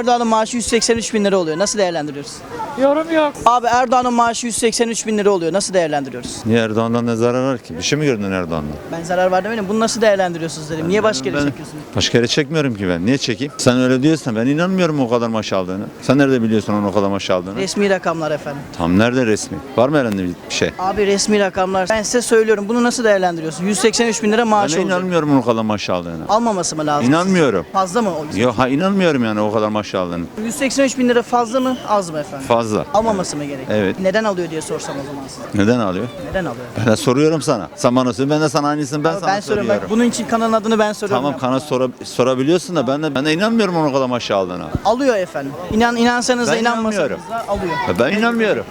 Erdoğan'ın maaşı 183 bin lira oluyor. Nasıl değerlendiriyoruz? Yorum yok. Abi Erdoğan'ın maaşı 183 bin lira oluyor. Nasıl değerlendiriyoruz? Niye Erdoğan'dan ne zarar var ki? Bir şey mi gördün Erdoğan'dan? Ben zarar var demedim. Bunu nasıl değerlendiriyorsunuz dedim. Niye başka yere Ben- çekiyorsunuz? Başka yere çekmiyorum ki ben. Niye çekeyim? Sen öyle diyorsan ben inanmıyorum o kadar maaş aldığını. Sen nerede biliyorsun onun o kadar maaş aldığını? Resmi rakamlar efendim. Tam nerede resmi? Var mı herhangi bir şey? Abi resmi rakamlar. Ben size söylüyorum. Bunu nasıl değerlendiriyorsun? 183 bin lira maaş Ben olacak. inanmıyorum onun o kadar maaş aldığını. Almaması mı lazım? İnanmıyorum. Fazla mı o? Yok ha inanmıyorum yani o kadar maaş aldığını. 183 bin lira fazla mı az mı efendim? Fazla. Almaması mı gerek? Evet. Neden alıyor diye sorsam o zaman size. Neden alıyor? Neden alıyor? Ben de soruyorum sana. Sen bana sor. Ben de sana aynısını ben Abi sana ben soruyorum. soruyorum. Bak, bunun için kanalın adını ben soruyorum. Tamam kana sora, sorabiliyorsun da ben de ben de inanmıyorum onun kadar maaş aldığına. Alıyor efendim. İnan inansanız da Ben inanmasanız inanmıyorum. da alıyor. Ben inanmıyorum.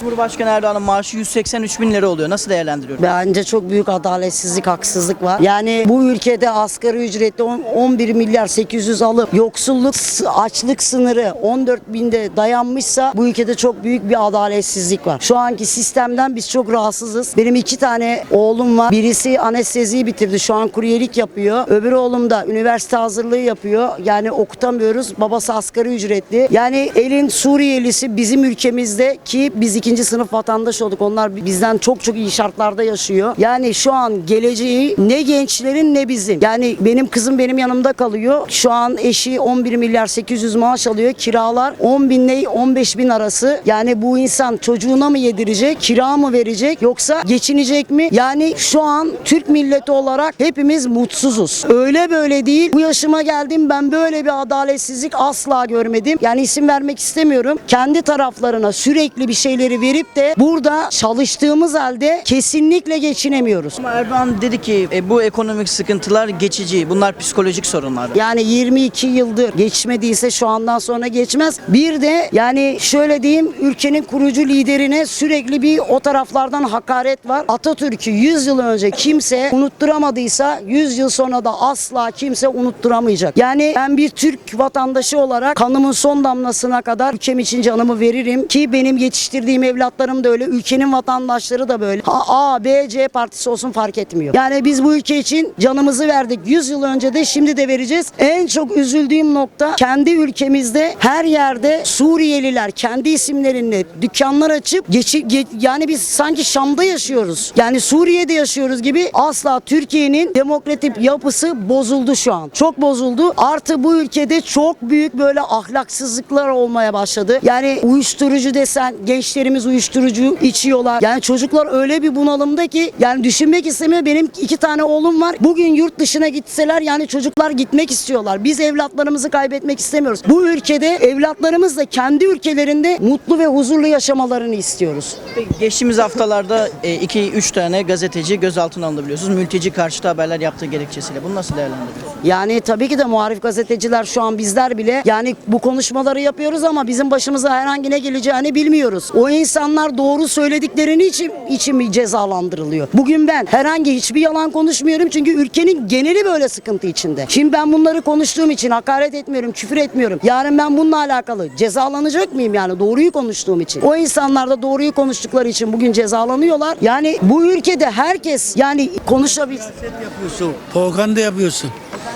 Cumhurbaşkanı Erdoğan'ın maaşı 183 bin lira oluyor. Nasıl değerlendiriyor? Bence çok büyük adaletsizlik, haksızlık var. Yani bu ülkede asgari ücretli on- 11 milyar 800 alıp yoksulluk, s- açlık sınırı 14 binde dayanmışsa bu ülkede çok büyük bir adaletsizlik var. Şu anki sistemden biz çok rahatsızız. Benim iki tane oğlum var. Birisi anesteziyi bitirdi. Şu an kuryelik yapıyor. Öbür oğlum da üniversite hazırlığı yapıyor. Yani okutamıyoruz. Babası asgari ücretli. Yani elin Suriyelisi bizim ülkemizde ki biz ikinci sınıf vatandaş olduk. Onlar bizden çok çok iyi şartlarda yaşıyor. Yani şu an geleceği ne gençlerin ne bizim. Yani benim kızım benim yanımda kalıyor. Şu an eşi 11 milyar 800 maaş alıyor. Kiralar 10 bin ile 15 bin arası. Yani bu insan çocuğuna mı yedirecek, kira mı verecek yoksa geçinecek mi? Yani şu an Türk milleti olarak hepimiz mutsuzuz. Öyle böyle değil. Bu yaşıma geldim ben böyle bir adaletsizlik asla görmedim. Yani isim vermek istemiyorum. Kendi taraflarına sürekli bir şeyleri verip de burada çalıştığımız halde kesinlikle geçinemiyoruz. Ama Erdoğan dedi ki e, bu ekonomik sıkıntılar geçici. Bunlar psikolojik sorunlar. Yani 22 yıldır geçmediyse şu andan sonra geçmez. Bir de yani şöyle diyeyim ülkenin kurucu liderine sürekli bir o taraflardan hakaret var. Atatürk'ü 100 yıl önce kimse unutturamadıysa 100 yıl sonra da asla kimse unutturamayacak. Yani ben bir Türk vatandaşı olarak kanımın son damlasına kadar ülkem için canımı veririm ki benim yetiştirdiğim evlatlarım da öyle, ülkenin vatandaşları da böyle. Ha, A, B, C partisi olsun fark etmiyor. Yani biz bu ülke için canımızı verdik. 100 yıl önce de şimdi de vereceğiz. En çok üzüldüğüm nokta kendi ülkemizde her yerde Suriyeliler kendi isimlerinde dükkanlar açıp geçi, ge- yani biz sanki Şam'da yaşıyoruz. Yani Suriye'de yaşıyoruz gibi asla Türkiye'nin demokratik yapısı bozuldu şu an. Çok bozuldu. Artı bu ülkede çok büyük böyle ahlaksızlıklar olmaya başladı. Yani uyuşturucu desen gençlerimiz uyuşturucu içiyorlar. Yani çocuklar öyle bir bunalımda ki yani düşünmek istemiyor. Benim iki tane oğlum var. Bugün yurt dışına gitseler yani çocuklar gitmek istiyorlar. Biz evlatlarımızı kaybetmek istemiyoruz. Bu ülkede evlatlarımız da kendi ülkelerinde mutlu ve huzurlu yaşamalarını istiyoruz. Geçtiğimiz haftalarda 2-3 tane gazeteci gözaltına alındı biliyorsunuz. Mülteci karşıtı haberler yaptığı gerekçesiyle. Bunu nasıl değerlendiriyorsunuz? Yani tabii ki de muharif gazeteciler şu an bizler bile yani bu konuşmaları yapıyoruz ama bizim başımıza herhangi ne geleceğini bilmiyoruz. O insanlar doğru söylediklerini için için mi cezalandırılıyor? Bugün ben herhangi hiçbir yalan konuşmuyorum çünkü ülkenin geneli böyle sıkıntı içinde. Şimdi ben bunları konuştuğum için hakaret etmiyorum, küfür etmiyorum. Yarın ben bununla alakalı cezalanacak mıyım yani doğruyu konuştuğum için? O insanlar da doğruyu konuştukları için bugün cezalanıyorlar. Yani bu ülkede herkes yani konuşabilir. Yapıyorsun. Propaganda yapıyorsun.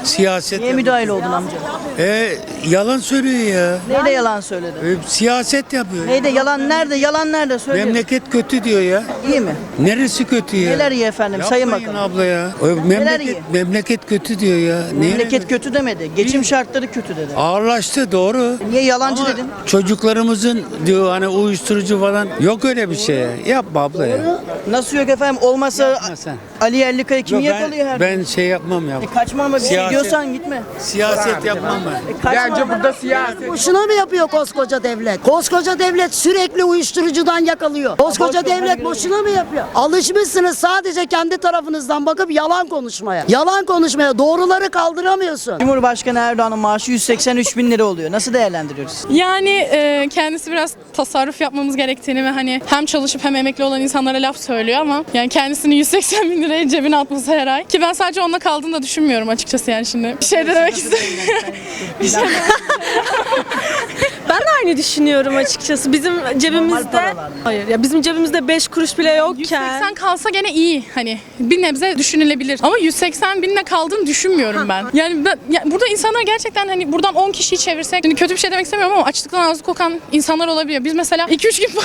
Siyaset Niye müdahale oldun amca? E, yalan söylüyor ya. Neyde yalan söyledi? E, siyaset yapıyor. Neyde yalan nerede? Yalan nerede? Söyle. Memleket kötü diyor ya. İyi mi? Neresi kötü ya? Neler iyi efendim? Sayın Yapmayın bakalım. abla ya. O iyi? memleket, memleket kötü diyor ya. Niye? Memleket kötü demedi. Geçim şartları kötü dedi. Ağırlaştı doğru. Niye yalancı Ama dedin? Çocuklarımızın diyor hani uyuşturucu falan yok öyle bir şey. ya. Yapma abla ya. Nasıl yok efendim? Olmasa Yapma sen. Ali Yerlikaya kimi Yok, yakalıyor her ben, şey yapmam ya. E kaçma ama bir şey Siyaset- diyorsan gitme. Siyaset yapmam ben. E kaçma ama. burada siyaset. Boşuna mı yapıyor koskoca devlet? Koskoca devlet sürekli uyuşturucudan yakalıyor. Koskoca devlet boşuna mı yapıyor? Alışmışsınız sadece kendi tarafınızdan bakıp yalan konuşmaya. Yalan konuşmaya doğruları kaldıramıyorsun. Cumhurbaşkanı Erdoğan'ın maaşı 183 bin lira oluyor. Nasıl değerlendiriyoruz? Yani e, kendisi biraz tasarruf yapmamız gerektiğini ve hani hem çalışıp hem emekli olan insanlara laf söylüyor ama yani kendisini 180 bin liraya cebine atması her ay. Ki ben sadece onunla kaldığını da düşünmüyorum açıkçası yani şimdi. Bir şey de demek istemiyorum. Ben de aynı düşünüyorum açıkçası. Bizim cebimizde? Hayır ya bizim cebimizde 5 kuruş bile yokken 180 kalsa gene iyi hani bir nebze düşünülebilir. Ama 180 binle kaldığını düşünmüyorum ben. Yani ben, ya burada insanlar gerçekten hani buradan 10 kişiyi çevirsek hani kötü bir şey demek istemiyorum ama açlıktan ağzı kokan insanlar olabiliyor. Biz mesela 2-3 gün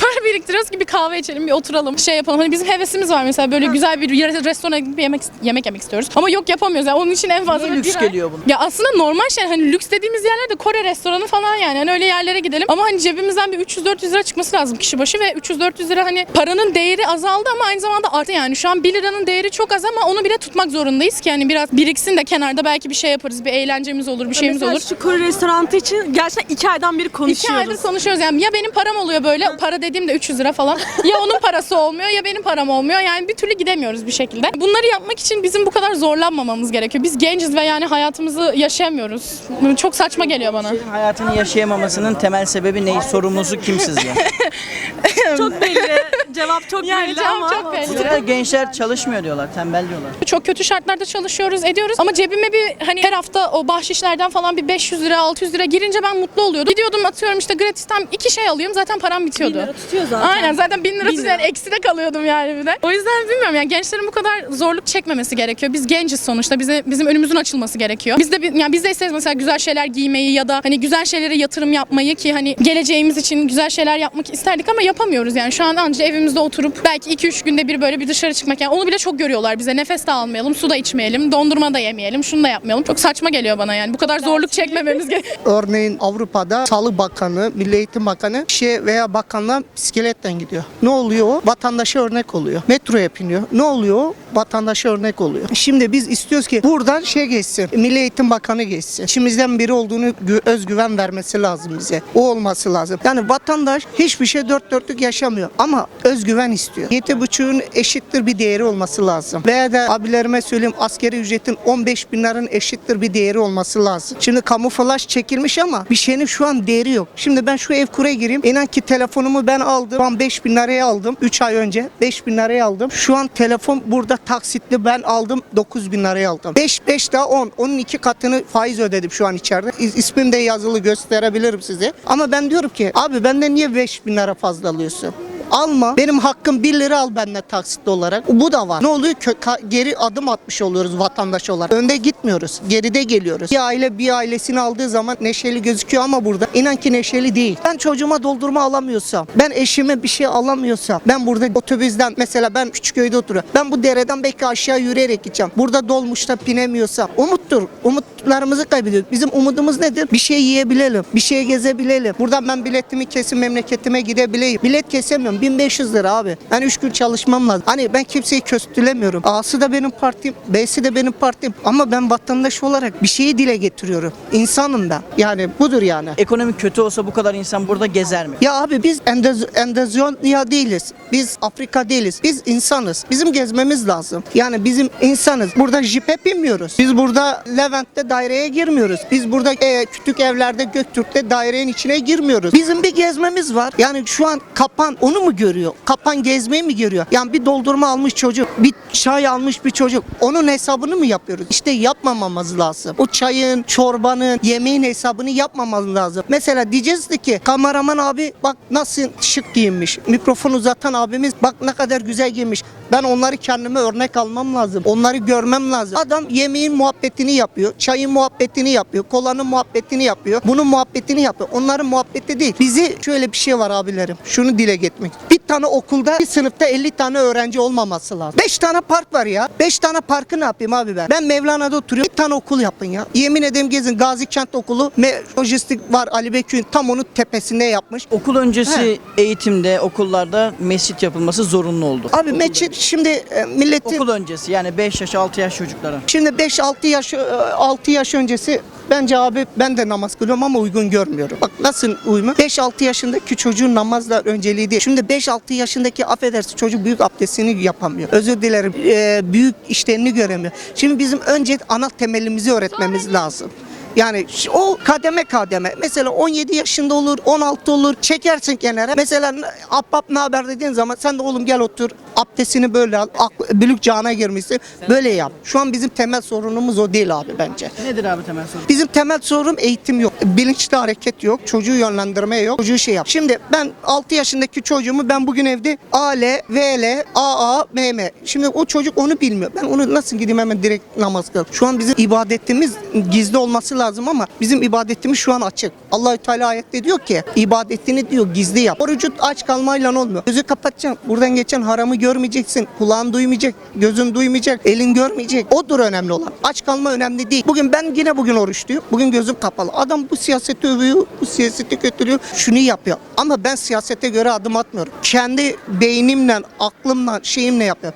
para biriktiriyoruz ki bir kahve içelim bir oturalım şey yapalım. Hani bizim hevesimiz var mesela böyle güzel bir yer- restorana gidip bir yemek, yemek yemek istiyoruz. Ama yok yapamıyoruz. Yani onun için en fazla Niye bir lüks ay- geliyor bunun? Ya aslında normal şey hani lüks dediğimiz yerler de Kore restoranı falan yani. Hani öyle yerlere gidelim. Ama hani cebimizden bir 300-400 lira çıkması lazım kişi başı ve 300-400 lira hani paranın değeri azaldı ama aynı zamanda arttı yani. Şu an 1 liranın değeri çok az ama onu bile tutmak zorundayız ki hani biraz biriksin de kenarda belki bir şey yaparız. Bir eğlencemiz olur, bir şeyimiz Mesela olur. şu Kore restoranı için gerçekten 2 aydan beri İki konuşuyoruz. aydır konuşuyoruz yani ya benim param oluyor böyle para dediğimde 300 lira falan ya onun parası olmuyor ya benim param olmuyor yani bir türlü gidemiyoruz bir şekilde. Bunları yapmak için bizim bu kadar zorlanmamamız gerekiyor. Biz genciz ve yani hayatımızı yaşayamıyoruz. Çok saçma geliyor bana. Senin hayatını yaşayamamasının temel sebebi ne? Sorumlusu kim sizce? Çok belli. Cevap çok Yani belli cevap ama. çok belli. Mesela gençler çalışmıyor diyorlar, tembel diyorlar. Çok kötü şartlarda çalışıyoruz, ediyoruz. Ama cebime bir hani her hafta o bahşişlerden falan bir 500 lira, 600 lira girince ben mutlu oluyordum. Gidiyordum atıyorum işte gratisten iki şey alıyorum zaten param bitiyordu. Bin lira tutuyor zaten. Aynen zaten 1000 lira tutuyor. Yani eksi de kalıyordum yani bir de. O yüzden bilmiyorum yani gençlerin bu kadar zorluk çekmemesi gerekiyor. Biz genciz sonuçta. Bize bizim önümüzün açılması gerekiyor. Biz de yani biz de isteriz mesela güzel şeyler giymeyi ya da hani güzel şeylere yatırım yapmayı ki hani geleceğimiz için güzel şeyler yapmak isterdik ama yapamıyoruz yani. Şu an anca evimizde oturup belki 2-3 günde bir böyle bir dışarı çıkmak yani onu bile çok görüyorlar bize. Nefes de almayalım, su da içmeyelim, dondurma da yemeyelim, şunu da yapmayalım. Çok saçma geliyor bana yani. Bu kadar zorluk çekmememiz gerekiyor. Örneğin Avrupa'da Sağlık Bakanı, Milli Eğitim Bakanı şey veya bakanlar bisikletten gidiyor. Ne oluyor o? Vatandaşa örnek oluyor. Metroya biniyor. Ne oluyor o? Vatandaşa örnek oluyor. Şimdi biz istiyoruz ki buradan şey geçsin. Milli Eğitim Bakanı geçsin. İçimizden biri olduğunu gü- özgüven vermesi lazım bize. O olması lazım. Yani vatandaş hiçbir şey dört dörtlük yaşamıyor ama özgüven istiyor. Yedi buçuğun eşittir bir değeri olması lazım. Veya da abilerime söyleyeyim askeri ücretin 15 bin liranın eşittir bir değeri olması lazım. Şimdi kamuflaj çekilmiş ama bir şeyin şu an değeri yok. Şimdi ben şu ev kuraya gireyim. İnan ki telefonumu ben aldım. An 5 bin liraya aldım. 3 ay önce 5 bin liraya aldım. Şu an telefon burada taksitli ben aldım 9 bin liraya aldım. 5 5 daha 10. Onun iki katını faiz ödedim şu an içeride. İs- İsmim de yazılı gösterebilirim size. Ama ben diyorum ki abi benden niye 5 bin lira fazla alıyorsun? Alma. Benim hakkım 1 lira al benden taksitli olarak. Bu da var. Ne oluyor? Kö- geri adım atmış oluyoruz vatandaş olarak. Önde gitmiyoruz. Geride geliyoruz. Bir aile bir ailesini aldığı zaman neşeli gözüküyor ama burada inan ki neşeli değil. Ben çocuğuma doldurma alamıyorsam, ben eşime bir şey alamıyorsam, ben burada otobüsten mesela ben Küçükköy'de oturuyorum. Ben bu dereden belki aşağı yürüyerek gideceğim. Burada dolmuşta binemiyorsam umuttur. Umutlarımızı kaybediyoruz. Bizim umudumuz nedir? Bir şey yiyebilelim. Bir şey gezebilelim. Buradan ben biletimi kesin memleketime gidebileyim. Bilet kesemiyorum. 1500 lira abi. Ben 3 gün çalışmam lazım. Hani ben kimseyi köstülemiyorum. A'sı da benim partim, B'si de benim partim. Ama ben vatandaş olarak bir şeyi dile getiriyorum. İnsanım ben. Yani budur yani. Ekonomi kötü olsa bu kadar insan burada gezer mi? Ya abi biz Endez- Endezya değiliz. Biz Afrika değiliz. Biz insanız. Bizim gezmemiz lazım. Yani bizim insanız. Burada jipe binmiyoruz. Biz burada Levent'te daireye girmiyoruz. Biz burada e, küçük evlerde Göktürk'te dairenin içine girmiyoruz. Bizim bir gezmemiz var. Yani şu an kapan onu mu görüyor? Kapan gezmeyi mi görüyor? Yani bir doldurma almış çocuk, bir çay almış bir çocuk. Onun hesabını mı yapıyoruz? İşte yapmamamız lazım. O çayın, çorbanın, yemeğin hesabını yapmamamız lazım. Mesela diyeceğiz ki kameraman abi bak nasıl şık giyinmiş. Mikrofon uzatan abimiz bak ne kadar güzel giyinmiş. Ben onları kendime örnek almam lazım. Onları görmem lazım. Adam yemeğin muhabbetini yapıyor. Çayın muhabbetini yapıyor. Kolanın muhabbetini yapıyor. Bunun muhabbetini yapıyor. Onların muhabbeti değil. Bizi şöyle bir şey var abilerim. Şunu dile getirmek. Bir tane okulda bir sınıfta 50 tane öğrenci olmaması lazım. 5 tane park var ya. 5 tane parkı ne yapayım abi ben? Ben Mevlana'da oturuyorum. Bir tane okul yapın ya. Yemin ederim gezin. Gazi Kent Okulu. Lojistik var Ali Bekir'in tam onun tepesinde yapmış. Okul öncesi eğitimde, okullarda mescit yapılması zorunlu oldu. Abi meçhit şimdi e, milletin Okul öncesi yani 5 yaş 6 yaş çocuklara. Şimdi 5-6 yaş 6 yaş öncesi bence abi ben de namaz kılıyorum ama uygun görmüyorum. Bak nasıl uyumu? 5-6 yaşındaki çocuğun namazla önceliği değil. Şimdi 5-6 yaşındaki affedersin çocuk büyük abdestini yapamıyor. Özür dilerim. e, büyük işlerini göremiyor. Şimdi bizim önce ana temelimizi öğretmemiz lazım. Yani o kademe kademe. Mesela 17 yaşında olur, 16 olur. Çekersin kenara. Mesela Abbap ne haber dediğin zaman sen de oğlum gel otur. Abdestini böyle al. Bülük çağına girmişsin. Böyle yap. Şu an bizim temel sorunumuz o değil abi bence. Nedir abi temel sorun? Bizim temel sorun eğitim yok. Bilinçli hareket yok. Çocuğu yönlendirme yok. Çocuğu şey yap. Şimdi ben 6 yaşındaki çocuğumu ben bugün evde AL, VL, AA, MM. Şimdi o çocuk onu bilmiyor. Ben onu nasıl gideyim hemen direkt namaz kıl. Şu an bizim ibadetimiz gizli olması lazım ama bizim ibadetimiz şu an açık. Allahü Teala ayette diyor ki ibadetini diyor gizli yap. Orucu aç kalmayla olmuyor. Gözü kapatacaksın. Buradan geçen haramı görmeyeceksin. Kulağın duymayacak, gözün duymayacak, elin görmeyecek. Odur önemli olan. Aç kalma önemli değil. Bugün ben yine bugün oruçluyum. Bugün gözüm kapalı. Adam bu siyaseti övüyor, bu siyaseti kötülüyor, şunu yapıyor. Ama ben siyasete göre adım atmıyorum. Kendi beynimle, aklımla, şeyimle yapıyorum.